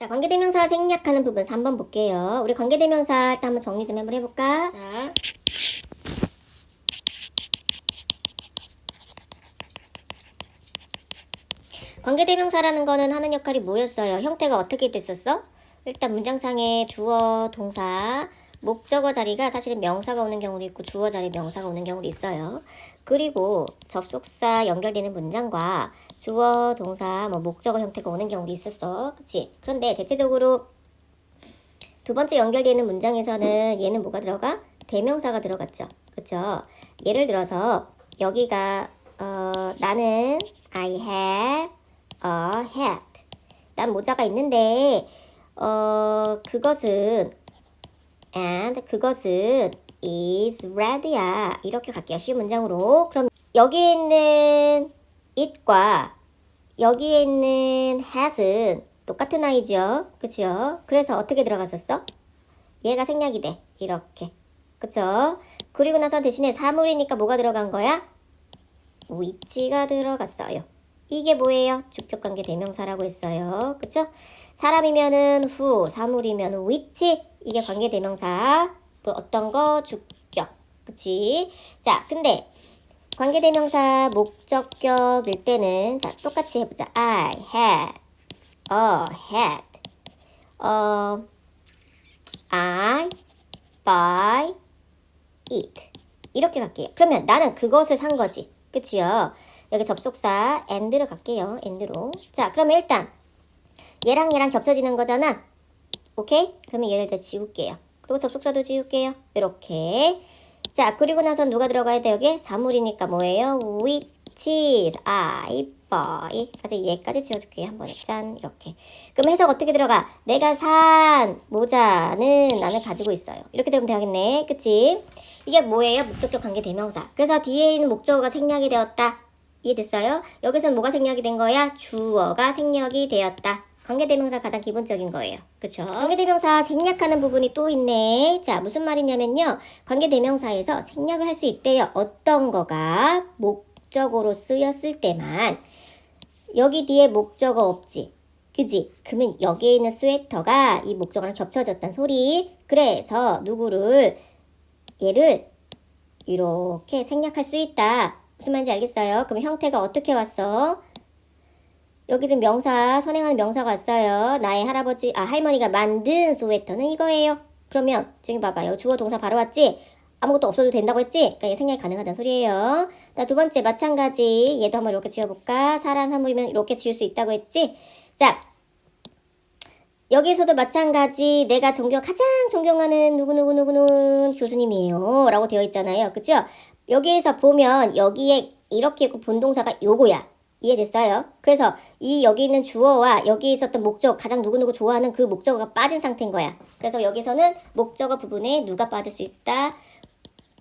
자, 관계대명사 생략하는 부분 3번 볼게요. 우리 관계대명사 일단 한번 정리 좀 한번 해볼까? 자. 관계대명사라는 거는 하는 역할이 뭐였어요? 형태가 어떻게 됐었어? 일단 문장상에 주어, 동사, 목적어 자리가 사실은 명사가 오는 경우도 있고 주어 자리에 명사가 오는 경우도 있어요. 그리고 접속사 연결되는 문장과 주어, 동사, 뭐 목적어 형태가 오는 경우도 있었어. 그치? 그런데 대체적으로 두 번째 연결되는 문장에서는 얘는 뭐가 들어가? 대명사가 들어갔죠. 그쵸? 예를 들어서 여기가 어, 나는 I have a hat. 난 모자가 있는데 어, 그것은 and 그것은 is red야. 이렇게 갈게요. 쉬운 문장으로. 그럼 여기에 있는 it과 여기에 있는 has은 똑같은 아이죠. 그쵸? 그래서 어떻게 들어갔었어? 얘가 생략이 돼. 이렇게. 그쵸? 그리고 나서 대신에 사물이니까 뭐가 들어간 거야? 위치가 들어갔어요. 이게 뭐예요? 주격관계 대명사라고 했어요. 그쵸? 사람이면은 후, 사물이면 위치. 이게 관계 대명사. 그 어떤 거? 주격. 그치? 자, 근데 관계 대명사 목적격일 때는 자, 똑같이 해보자. I had a hat. 어, I buy it. 이렇게 갈게요. 그러면 나는 그것을 산 거지. 그치요? 여기 접속사 and를 갈게요. and로. 자, 그러면 일단 얘랑 얘랑 겹쳐지는 거잖아. 오케이? 그러면 얘를 다 지울게요. 그리고 접속사도 지울게요. 이렇게. 자, 그리고 나서 누가 들어가야 돼? 여기 사물이니까 뭐예요? which is I buy. 까지 얘까지 지워줄게요. 한 번에 짠 이렇게. 그럼 해석 어떻게 들어가? 내가 산 모자는 나는 가지고 있어요. 이렇게 들으면 되겠네. 그치? 이게 뭐예요? 목적격 관계 대명사. 그래서 뒤에 있는 목적어가 생략이 되었다. 이해됐어요? 여기서는 뭐가 생략이 된 거야? 주어가 생략이 되었다. 관계대명사 가장 기본적인 거예요. 그쵸? 관계대명사 생략하는 부분이 또 있네. 자, 무슨 말이냐면요. 관계대명사에서 생략을 할 수 있대요. 어떤 거가 목적어로 쓰였을 때만. 여기 뒤에 목적어 없지. 그지? 그러면 여기에 있는 스웨터가 이 목적어랑 겹쳐졌단 소리. 그래서 누구를 얘를 이렇게 생략할 수 있다. 무슨 말인지 알겠어요? 그럼 형태가 어떻게 왔어? 여기 지금 명사, 선행하는 명사가 왔어요. 나의 할아버지, 아, 할머니가 만든 스웨터는 이거예요. 그러면, 지금 봐봐요. 주어 동사 바로 왔지? 아무것도 없어도 된다고 했지? 그러니까 얘 생략이 가능하다는 소리예요. 자, 두 번째, 마찬가지. 얘도 한번 이렇게 지어볼까? 사람, 사물이면 이렇게 지을 수 있다고 했지? 자, 여기에서도 마찬가지 내가 존경 가장 존경하는 누구누구누구는 교수님이에요 라고 되어 있잖아요 그죠 여기에서 보면 여기에 이렇게 있고 본동사가 요거야 이해됐어요? 그래서 이 여기 있는 주어와 여기 있었던 목적 가장 누구누구 좋아하는 그 목적어가 빠진 상태인 거야. 그래서 여기서는 목적어 부분에 누가 빠질 수 있다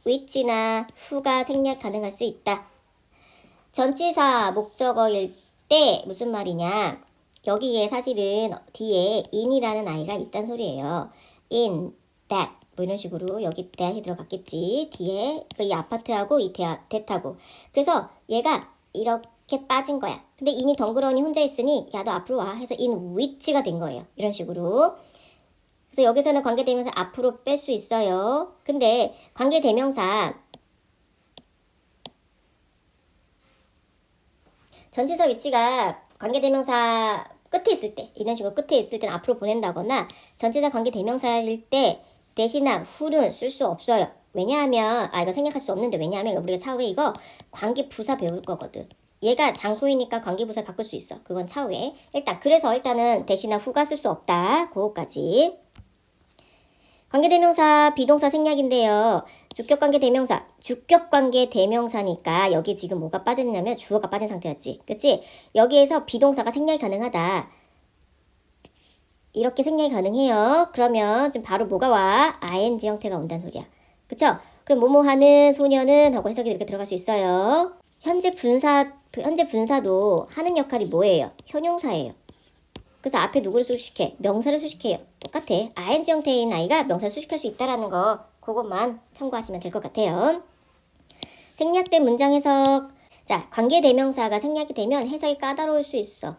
which나 who가 생략 가능할 수 있다. 전치사 목적어일 때 무슨 말이냐? 여기에 사실은 뒤에 in이라는 아이가 있단 소리예요. in, that 뭐 이런 식으로 여기 that이 들어갔겠지. 뒤에 그이 아파트하고 이 that하고. 그래서 얘가 이렇게 빠진 거야. 근데 in이 덩그러니 혼자 있으니 야 너 앞으로 와 해서 in which가 된 거예요. 이런 식으로 그래서 여기서는 관계대명사 앞으로 뺄 수 있어요. 근데 관계대명사 전체사 위치가 관계대명사 끝에 있을 때 이런 식으로 끝에 있을 때는 앞으로 보낸다거나 전체사 관계 대명사일 때 대신한 후는 쓸 수 없어요. 왜냐하면 아 이거 생략할 수 없는데 왜냐하면 우리가 차후에 이거 관계 부사 배울 거거든. 얘가 장소이니까 관계 부사를 바꿀 수 있어. 그건 차후에 일단 그래서 일단은 대신한 후가 쓸 수 없다. 그거까지. 관계대명사 비동사 생략인데요. 주격관계 대명사, 주격관계 대명사니까 여기 지금 뭐가 빠졌냐면 주어가 빠진 상태였지. 그치? 여기에서 비동사가 생략이 가능하다. 이렇게 생략이 가능해요. 그러면 지금 바로 뭐가 와? ing 형태가 온다는 소리야. 그쵸? 그럼 뭐뭐 하는 소녀는 하고 해석이 이렇게 들어갈 수 있어요. 현재 분사, 현재 분사도 하는 역할이 뭐예요? 현용사예요. 그래서 앞에 누구를 수식해? 명사를 수식해요. 똑같아. ing 형태인 아이가 명사를 수식할 수 있다라는 거 그것만 참고하시면 될 것 같아요. 생략된 문장 해석. 자, 관계 대명사가 생략이 되면 해석이 까다로울 수 있어.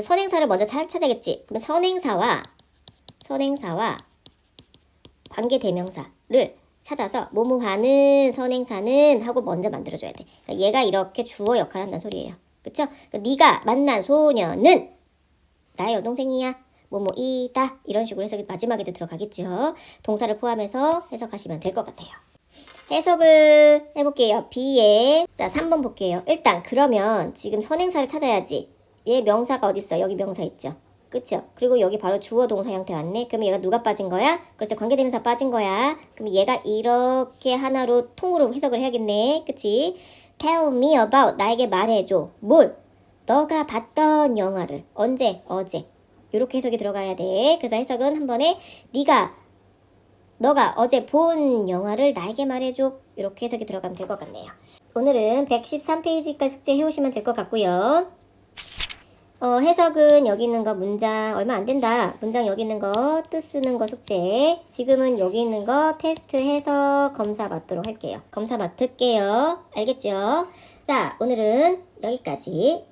선행사를 먼저 잘 찾아야겠지. 그럼 선행사와 선행사와 관계 대명사를 찾아서 뭐뭐하는 선행사는 하고 먼저 만들어줘야 돼. 그러니까 얘가 이렇게 주어 역할을 한다는 소리예요. 그쵸? 그러니까 네가 만난 소녀는 나의 여동생이야. 뭐뭐이다. 이런 식으로 해석이 마지막에도 들어가겠죠. 동사를 포함해서 해석하시면 될 것 같아요. 해석을 해볼게요. B에 자 3번 볼게요. 일단 그러면 지금 선행사를 찾아야지. 얘 명사가 어딨어? 여기 명사 있죠. 그쵸? 그리고 여기 바로 주어 동사 형태 왔네. 그러면 얘가 누가 빠진 거야? 그렇죠. 관계대명사 빠진 거야. 그럼 얘가 이렇게 하나로 통으로 해석을 해야겠네. 그치? Tell me about 나에게 말해줘. 뭘? 너가 봤던 영화를 언제? 어제. 이렇게 해석이 들어가야 돼. 그래서 해석은 한 번에 네가 너가 어제 본 영화를 나에게 말해줘. 이렇게 해석이 들어가면 될 것 같네요. 오늘은 113페이지까지 숙제 해오시면 될 것 같고요. 어, 해석은 여기 있는 거 문장 얼마 안 된다. 문장 여기 있는 거 뜻 쓰는 거 숙제. 지금은 여기 있는 거 테스트 해서 검사 받도록 할게요. 검사 맡을게요. 알겠죠? 자, 오늘은 여기까지.